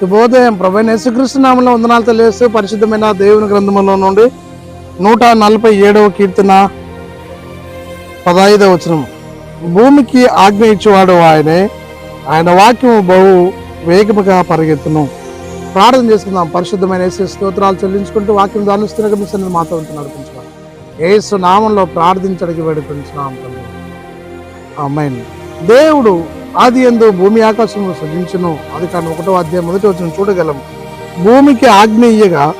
శుభోదయం. ప్రభు యేసుకృష్ణనామంలో నామంలో వందనాలు తెలియస్తూ పరిశుద్ధమైన దేవుని గ్రంథంలో నుండి నూట నలభై ఏడవ కీర్తన పదహైదవ వచనం. భూమికి ఆజ్ఞ ఇచ్చేవాడు ఆయనే. ఆయన వాక్యము బహు వేగముగా పరిగెత్తును. ప్రార్థన చేసుకుందాం. పరిశుద్ధమైన యేసు స్తోత్రాలు చెల్లించుకుంటూ వాక్యం దానిస్తున్నగా మీ మాతో నడిపించుకోవాలి ఏసు నామంలో ప్రార్థించడానికి వేడుకుంటున్నాం అమ్మాయిని దేవుడు ఆది ఎందు భూమి ఆకాశము సృజించను. అది కానీ ఒకటో అధ్యాయం మొదటి వచ్చిన చూడగలం. భూమికి ఆజ్ఞ ఇయ్యగా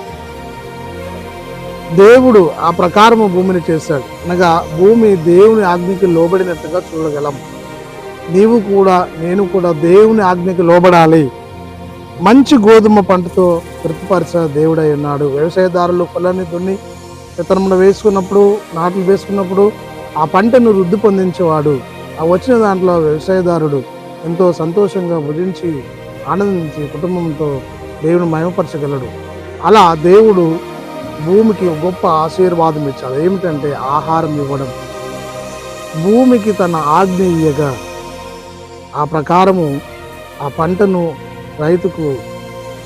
దేవుడు ఆ ప్రకారము భూమిని చేశాడు. అనగా భూమి దేవుని ఆజ్ఞకి లోబడినట్టుగా చూడగలం. నీవు కూడా నేను కూడా దేవుని ఆజ్ఞకి లోబడాలి. మంచి గోధుమ పంటతో తృప్తిపరిచ దేవుడై ఉన్నాడు. వ్యవసాయదారులు పొలాన్ని దున్ని విత్తనములు వేసుకున్నప్పుడు నాట్లు వేసుకున్నప్పుడు ఆ పంటను వృద్ధి పొందించేవాడు. ఆ వచ్చిన దాంట్లో వ్యవసాయదారుడు ఎంతో సంతోషంగా భుజించి ఆనందించి కుటుంబంతో దేవుని మయమపరచగలడు అలా దేవుడు భూమికి గొప్ప ఆశీర్వాదం ఇచ్చాడు. ఏమిటంటే ఆహారం ఇవ్వడం. భూమికి తన ఆజ్ఞ ఇయ్యగా ఆ ప్రకారము ఆ పంటను రైతుకు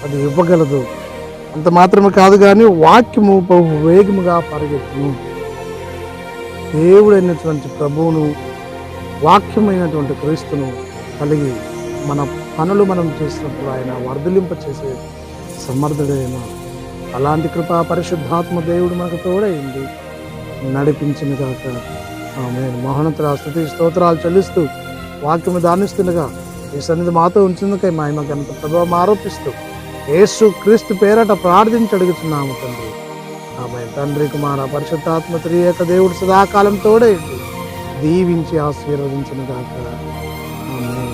అది ఇవ్వగలదు. అంత మాత్రమే కాదు కానీ వాక్యము బహు వేగముగా పరిగెత్తును. దేవుడైనటువంటి ప్రభువును వాక్యమైనటువంటి క్రీస్తును కలిగి మన పనులు మనం చేసినప్పుడు ఆయన వర్ధలింప చేసే సమర్థుడైన అలాంటి కృపా పరిశుద్ధాత్మ దేవుడు మనకు తోడైంది. నడిపించిన కాక ఆమె మోహనతుల స్థుతి స్తోత్రాలు చెల్లిస్తూ వాక్యము దానిస్తుండగా ఈ సన్నిధి మాతో ఉంచుందుకై మా ఆయన గంత ప్రభావం ఆరోపిస్తూ యేసు క్రీస్తు పేరట ప్రార్థించి అడుగుతున్నాము తండ్రి. ఆమె తండ్రి కుమార పరిశుద్ధాత్మ త్రియేక దేవుడు సదాకాలం తోడైంది. దీవించి ఆశీర్వదించిన దాకా ఆమేన్.